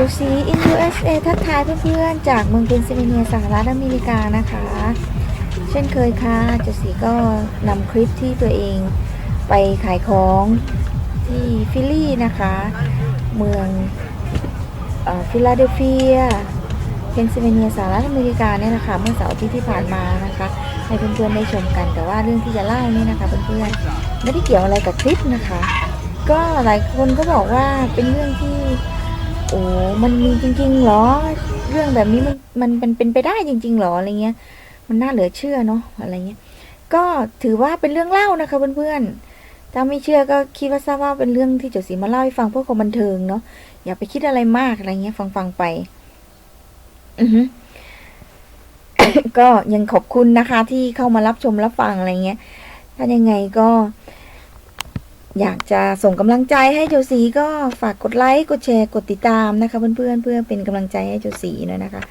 จูซี in USA ทักทายเพื่อนๆ จากเมืองเพนซิลเวเนียสหรัฐอเมริกานะคะ เช่นเคยค่ะจูซีก็นำคลิปที่ตัวเองไปขายของที่ฟิลลี่นะคะ เมืองฟิลาเดลเฟียเพนซิลเวเนียสหรัฐอเมริกาเนี่ยนะคะ เมื่อเสาร์อาทิตย์ที่ผ่านมานะคะ ให้เพื่อนๆได้ชมกันแต่ว่าเรื่องที่จะเล่านี่นะคะเพื่อนๆไม่ได้เกี่ยวอะไรกับคลิปนะคะ ก็หลายคนก็บอกว่าเป็นเรื่องที่ โอ้มันมีจริงๆเหรอ เรื่องแบบนี้มันมันเป็นเป็นไปได้จริงๆเหรออะไรเงี้ย มันน่าเหลือเชื่อเนาะอะไรเงี้ย ก็ถือว่าเป็นเรื่องเล่านะคะเพื่อนๆถ้าไม่เชื่อก็คิดว่าทราบว่าเป็นเรื่องที่เจดสีมาเล่าให้ฟังเพื่อความบันเทิงเนาะอย่าไปคิดอะไรมากอะไรเงี้ยฟังฟังๆไป อือฮึก็ยังขอบคุณนะคะ ที่เข้ามารับชมรับฟังอะไรเงี้ย ถ้ายังไงก็ อยากจะส่งกำลังใจให้โจสีก็ฝากกดไลค์กดแชร์กดติดตามนะคะ เพื่อนๆเพื่อเป็นกำลังใจให้โจสีหนะนะคะ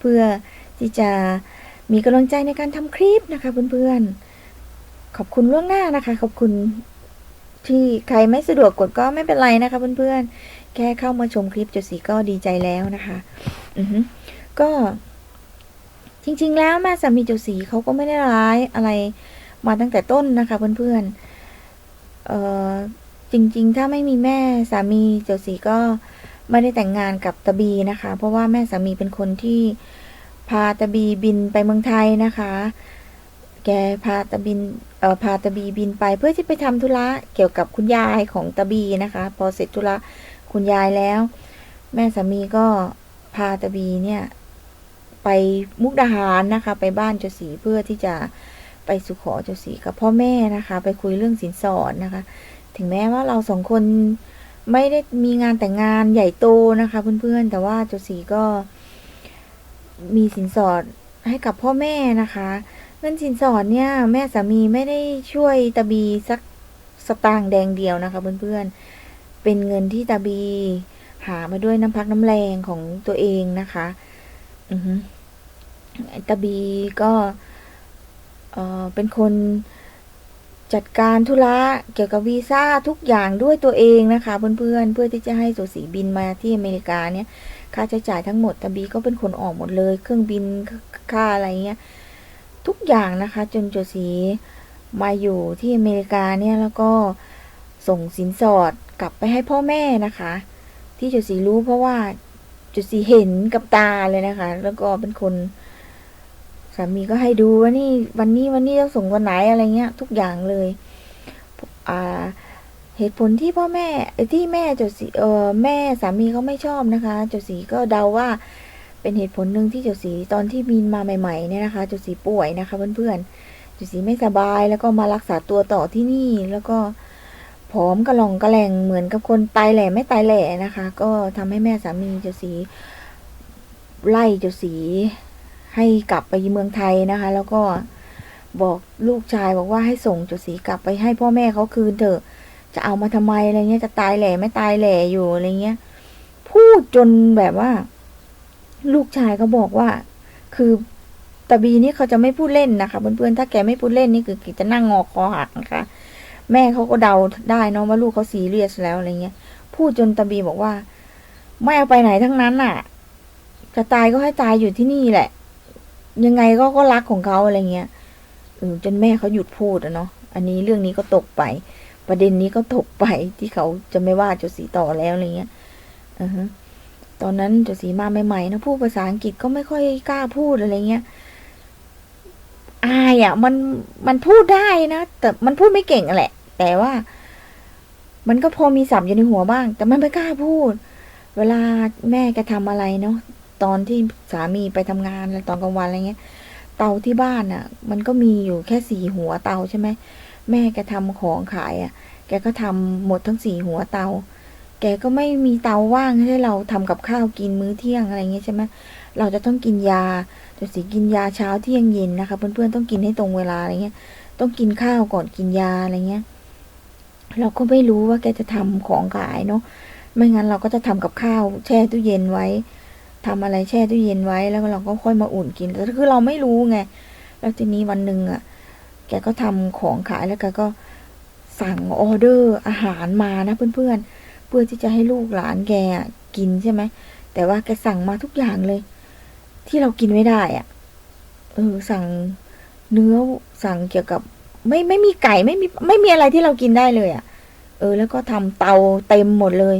เพื่อที่จะมีกำลังใจในการทำคลิปนะคะเพื่อนๆ ขอบคุณล่วงหน้านะคะ ขอบคุณที่ใครไม่สะดวกกดก็ไม่เป็นไรนะคะเพื่อนๆ แค่เข้ามาชมคลิปโจสีก็ดีใจแล้วนะคะอือฮึก็จริง ๆ แล้วแม่สามีโจสีเขาก็ไม่ได้ร้ายอะไรมาตั้งแต่ต้นนะคะเพื่อนๆ เออจริง ๆ ถ้าไม่มีแม่สามีเจ้าสีก็ไม่ได้แต่งงานกับตะบีนะคะ เพราะว่าแม่สามีเป็นคนที่พาตะบีบินไปเมืองไทยนะคะ แกพาตะบินเอ่อพาตะบีบินไปเพื่อที่ไปทำธุระเกี่ยวกับคุณยายของตะบีนะคะ พอเสร็จธุระคุณยายแล้ว แม่สามีก็พาตะบีเนี่ย ไปมุกดาหารนะคะ ไปบ้านเจ้าสีเพื่อที่จะ ไปสู่ขอเจ้าสีกับพ่อแม่นะคะ ไปคุยเรื่องสินสอดนะคะ ถึงแม้ว่าเราสองคนไม่ได้มีงานแต่งงานใหญ่โตนะคะ เพื่อนๆ แต่ว่าเจ้าสีก็ มีสินสอดให้กับพ่อแม่นะคะเงินสินสอดเนี่ย แม่สามีไม่ได้ช่วยตาบีสักสตางค์แดงเดียวนะคะเพื่อนๆ เป็นเงินที่ตาบีหามาด้วยน้ำพักน้ำแรงของตัวเองนะคะ อือตาบีก็ เอ่อเป็นคนจัดการธุระเกี่ยวกับวีซ่าทุกอย่างด้วยตัวเองนะคะ เพื่อนๆเพื่อที่จะให้สุสีบินมาที่อเมริกาเนี่ยค่าใช้จ่ายทั้งหมดตาบีก็เป็นคนออกหมดเลย เครื่องบินค่าอะไรเงี้ยทุกอย่างนะคะ จนโจสีมาอยู่ที่อเมริกาเนี่ยแล้วก็ส่งสินสอดกลับไปให้พ่อแม่นะคะ ที่โจสีรู้เพราะว่าโจสีเห็นกับตาเลยนะคะ แล้วก็เป็นคน สามีก็ให้ดูว่านี่วันนี้วันนี้ต้องส่งวันไหนอะไรเงี้ย ทุกอย่างเลยอ่าเหตุผลที่พ่อแม่ที่แม่จดสีเออแม่สามีเขาไม่ชอบนะคะจดสีก็เดาว่า เป็นเหตุผลหนึ่งที่จดสีตอนที่บินมาใหม่ๆเนี่ยนะคะจดสีป่วยนะคะเพื่อนๆจดสีไม่สบายแล้วก็มารักษาตัวต่อที่นี่แล้วก็ผอมกระหล่องกระแหลงเหมือนกับคนตายแหล่ไม่ตายแหล่นะคะ ก็ทำให้แม่สามีจดสีไล่จดสี ให้กลับไปเมืองไทยนะคะ แล้วก็บอกลูกชายบอกว่าให้ส่งจุสีกลับไปให้พ่อแม่เขาคืนเถอะ จะเอามาทำไมอะไรเงี้ยจะตายแหล่ไม่ตายแหล่อยู่อะไรเงี้ย พูดจนแบบว่า ลูกชายก็บอกว่า คือตาบีนี่เขาจะไม่พูดเล่นนะคะเพื่อนๆถ้าแกไม่พูดเล่นนี่คือจะนั่งงอคอหักนะคะ แม่เขาก็เดาได้เนะว่าลูกเขาซีเรียสแล้วอะไรเงี้ย พูดจนตาบีบอกว่า ไม่เอาไปไหนทั้งนั้นน่ะ จะตายก็ให้ตายอยู่ที่นี่แหละ ยังไงก็ก็รักของเขาอะไรเงี้ยจนแม่เขาหยุดพูดอะเนาะอันนี้เรื่องนี้ก็ตกไป ประเด็นนี้ก็ตกไปที่เขาจะไม่ว่าเจ้าสีต่อแล้วอะไรเงี้ยอือฮะตอนนั้นเจ้าสีมาใหม่ๆนะพูดภาษาอังกฤษก็ไม่ค่อยกล้าพูดอะไรเงี้ยอายอะ มันมันพูดได้นะแต่มันพูดไม่เก่งแหละ แต่ว่า มันก็พอมีสับอยู่ในหัวบ้าง แต่มันไม่กล้าพูด เวลาแม่แกทำอะไรเนาะ ตอนที่สามีไปทำงานตอนกลางวันอะไรเงี้ย เตาที่บ้านอะ มันก็มีอยู่แค่สี่หัวเตาใช่ไหมแม่แกทำของขายอะ แกก็ทำหมดทั้งสี่หัวเตา แกก็ไม่มีเตาว่างให้เราทำกับข้าวกินมื้อเที่ยงอะไรเงี้ยใช่ไหมเราจะต้องกินยาจะสีกินยาเช้าเที่ยงเย็นนะคะ เพื่อนๆต้องกินให้ตรงเวลาอะไรเงี้ย ต้องกินข้าวก่อนกินยาอะไรเงี้ย เราก็ไม่รู้ว่าแกจะทำของขายเนาะไม่งั้นเราก็จะทำกับข้าวแช่ตู้เย็นไว้ ทำอะไรแช่ตู้เย็นไว้แล้วเราก็ค่อยมาอุ่นกินแต่คือเราไม่รู้ไง แล้วทีนี้วันหนึ่งอะ แกก็ทำของขายแล้วแกก็สั่งออเดอร์อาหารมานะเพื่อนๆ เพื่อที่จะให้ลูกหลานแกอะกินใช่ไหม แต่ว่าแกสั่งมาทุกอย่างเลย ที่เรากินไม่ได้อะ เออ สั่งเนื้อสั่งเกี่ยวกับ ไม่ไม่มีไก่ไม่มีไม่มีอะไรที่เรากินได้เลยอะ เออ แล้วก็ทำเตาเต็มหมดเลย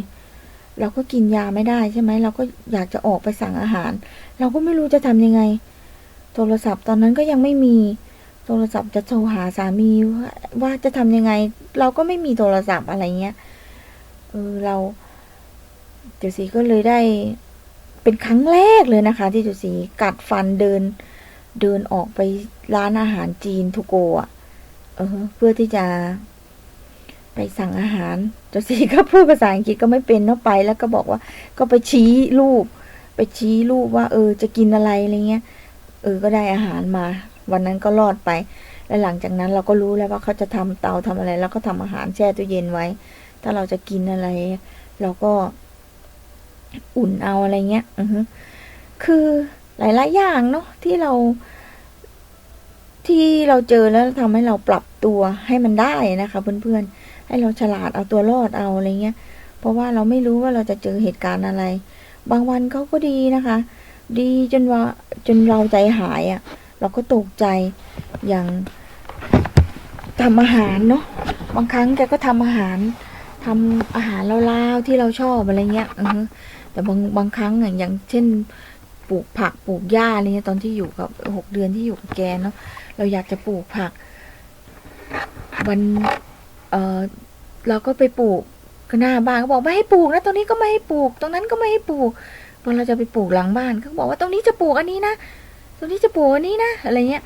เราก็กินยาไม่ได้ใช่ไหมเราก็อยากจะออกไปสั่งอาหาร เราก็ไม่รู้จะทำยังไง โทรศัพท์ตอนนั้นก็ยังไม่มี โทรศัพท์จะโทรหาสามีว่าจะทำยังไง เราก็ไม่มีโทรศัพท์อะไรเงี้ยเออเราเดี๋ยวสีก็เลยได้เป็นครั้งแรกเลยนะคะ ที่จุสีกัดฟันเดิน เดินออกไปร้านอาหารจีนทูโกะเออเพื่อที่จะ ไปสั่งอาหารจุสีก็พูดภาษาอังกฤษก็ไม่เป็นเนาะไป แล้วก็บอกว่าก็ไปชี้รูป ไปชี้รูปว่า เออ จะกินอะไรอะไรเงี้ย เออ ก็ได้อาหารมา วันนั้นก็รอดไป แล้วหลังจากนั้นเราก็รู้แล้วว่าเขาจะทำเตาทำอะไร แล้วก็ทำอาหารแช่ตู้เย็นไว้ ถ้าเราจะกินอะไร เราก็อุ่นเอาอะไรเงี้ย อือฮึคือหลาย ๆ อย่างเนาะที่เรา ที่เราเจอแล้วทำให้เราปรับตัวให้มันได้นะคะ เพื่อน ๆ ให้เราฉลาดเอาตัวรอดเอาอะไรเงี้ย เพราะว่าเราไม่รู้ว่าเราจะเจอเหตุการณ์อะไร บางวันเขาก็ดีนะคะ ดีจนว่าจนเราใจหายอะ่ะ เราก็ตกใจอย่างทำอาหารเนาะบางครั้งแกก็ทำอาหารทำอาหารลาวๆที่เราชอบอะไรเงี้ยแต่บางบางครั้งอะอย่างเช่นปลูกผักปลูกหญ้าอะไรเงี้ยตอนที่อยู่กับหกเดือนที่อยู่กับแกเนาะเราอยากจะปลูกผัก วัน เออเราก็ไปปลูกก็หน้าบ้านก็บอกไม่ให้ปลูกนะตรงนี้ก็ไม่ให้ปลูก ตรงนั้นก็ไม่ให้ปลูกพอเราจะไปปลูกหลังบ้านเขาบอกว่าตรงนี้จะปลูกอันนี้นะตรงนี้จะปลูกอันนี้นะอะไรเงี้ย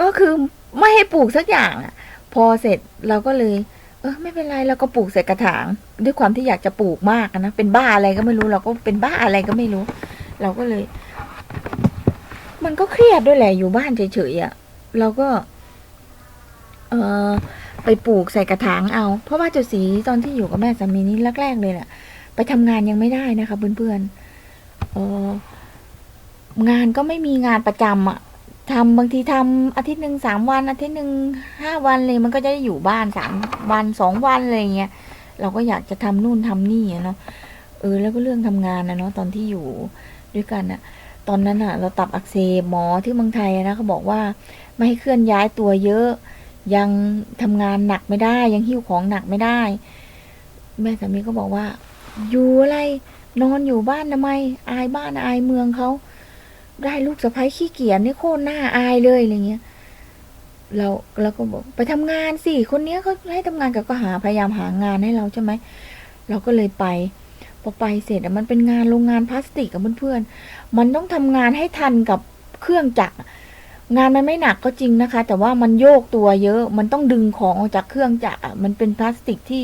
ก็คือไม่ให้ปลูกสักอย่างอะ พอเสร็จเราก็เลย เออไม่เป็นไรเราก็ปลูกใส่กระถาง ด้วยความที่อยากจะปลูกมากนะเป็นบ้าอะไรก็ไม่รู้ เราก็เป็นบ้าอะไรก็ไม่รู้ เราก็เลย มันก็เครียดด้วยแหละอยู่บ้านเฉยๆอะเราก็ เออ ไปปลูกใส่กระถางเอา เพราะว่าเจ้าสีตอนที่อยู่กับแม่สามีนี่แรกๆเลยแหละไปทำงานยังไม่ได้นะคะเพื่อนๆเอองานก็ไม่มีงานประจำอะทำบางทีทำอาทิตย์หนึ่งสามวัน อาทิตย์หนึ่งห้าวันเลยมันก็จะได้อยู่บ้านสามวันสองวันอะไรเงี้ยเราก็อยากจะทำนู่นทำนี่เนาะเออ แล้วก็เรื่องทำงานนะเนาะตอนที่อยู่ด้วยกันอะตอนนั้นอะเราตับอักเสบหมอที่เมืองไทยนะเขาบอกว่าไม่ให้เคลื่อนย้ายตัวเยอะ ยังทำงานหนักไม่ได้ ยังหิ้วของหนักไม่ได้ แม่สามีก็บอกว่า อยู่อะไร นอนอยู่บ้านทำไม อายบ้านอายเมืองเขาได้ลูกสะใภ้ขี้เกียจนี่โคตรหน้าอายเลยอะไรเงี้ยเราเราก็บอกไปทำงานสิคนเนี้ยเขาให้ทำงานกับก็หาพยายามหางานให้เราใช่ไหมเราก็เลยไปพอไปเสร็จมันเป็นงานโรงงานพลาสติกกับเพื่อนๆมันต้องทำงานให้ทันกับเครื่องจักร งานมันไม่หนักก็จริงนะคะ แต่ว่ามันโยกตัวเยอะ มันต้องดึงของออกจากเครื่องจักรอะมันเป็นพลาสติกที่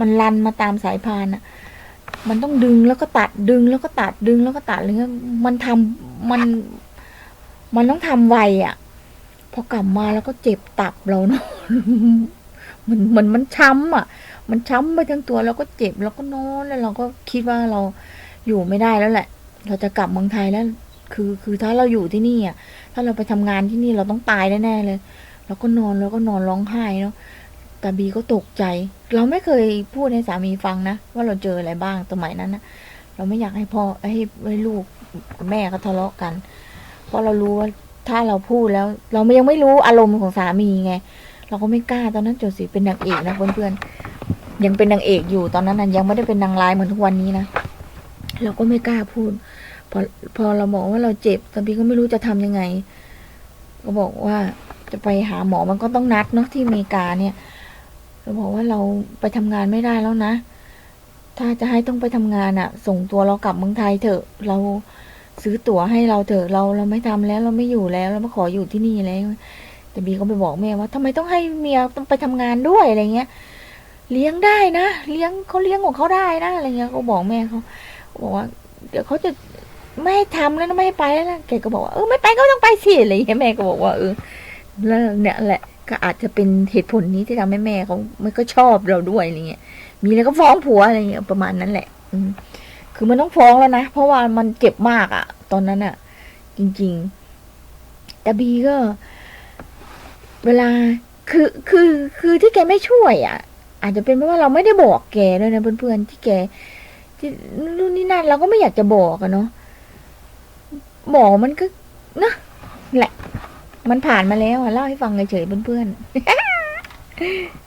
มันลันมาตามสายพานอะมันต้องดึงแล้วก็ตัดดึงแล้วก็ตัดดึงแล้วก็ตัดอะไรเงี้ยมันทำมัน มันต้องทำไวอะพอกลับมาแล้วก็เจ็บตับเราเนาะมันมือนมันช้ำอะ มันช้ำไปทั้งตัวแล้วก็เจ็บแล้วก็นอนแล้วเราก็คิดว่าเราอยู่ไม่ได้แล้วแหละ เราจะกลับเมืองไทยแล้ว คือคือถ้าเราอยู่ที่นี่อะ ถ้าเราไปทำงานที่นี่เราต้องตายแน่ๆเลยเราก็นอนแล้วก็นอนร้องไห้เนาะแต่บีก็ตกใจ เราไม่เคยพูดให้สามีฟังนะว่าเราเจออะไรบ้างสมัยนั้นนะเราไม่อยากให้พ่อให้ให้ลูกกับแม่เขาทะเลาะกัน เพราะเรารู้ว่าถ้าเราพูดแล้ว เรายังไม่รู้อารมณ์ของสามีไง เราก็ไม่กล้าตอนนั้นโจสีเป็นนางเอกนะเพื่อนๆยังเป็นนางเอกอยู่ตอนนั้นนะยังไม่ได้เป็นนางร้ายเหมือนทุกวันนี้นะเราก็ไม่กล้าพูด พอพอเราบอกว่าเราเจ็บตอนพี่ก็ไม่รู้จะทำยังไง ก็บอกว่าจะไปหาหมอมันก็ต้องนัดเนาะที่อเมริกาเนี่ย เราบอกว่าเราไปทำงานไม่ได้แล้วนะ ถ้าจะให้ต้องไปทำงานอะส่งตัวเรากลับเมืองไทยเถอะ เราซื้อตั๋วให้เราเถอะเราเราไม่ทำแล้วเราไม่อยู่แล้วเรามาขออยู่ที่นี่แล้วแต่บีก็ไปบอกแม่ว่าทำไมต้องให้เมียต้องไปทำงานด้วยอะไรเงี้ย เลี้ยงได้นะเลี้ยงเขาเลี้ยงของเขาได้นะอะไรเงี้ยก็บอกแม่เขาบอกว่า เดี๋ยวเขาจะ ไม่ให้ทำแล้วนะไม่ให้ไปแล้วนะแกก็บอกว่าเออไม่ไปก็ต้องไปสิอะไรเงี้ยแม่ก็บอกว่าเออแล้วเนี่ยแหละ ก็อาจจะเป็นเหตุผลนี้ที่ทำให้แม่เขาไม่ก็ชอบเราด้วยอะไรเงี้ยมีอะไรก็ฟ้องผัวอะไรเงี้ยประมาณนั้นแหละ อืมคือมันต้องฟ้องแล้วนะเพราะว่ามันเจ็บมากอะตอนนั้นอะจริง ๆ แต่บีก็ เวลาคือคือคือที่แกไม่ช่วยอะอาจจะเป็นเพราะว่าเราไม่ได้บอกแกด้วยนะเพื่อนๆที่แกที่นู่นนี่นั่นเราก็ไม่อยากจะบอกอะเนาะ หมอมันก็นะแหละ มันผ่านมาแล้วอะเล่าให้ฟังเฉยๆเพื่อนๆ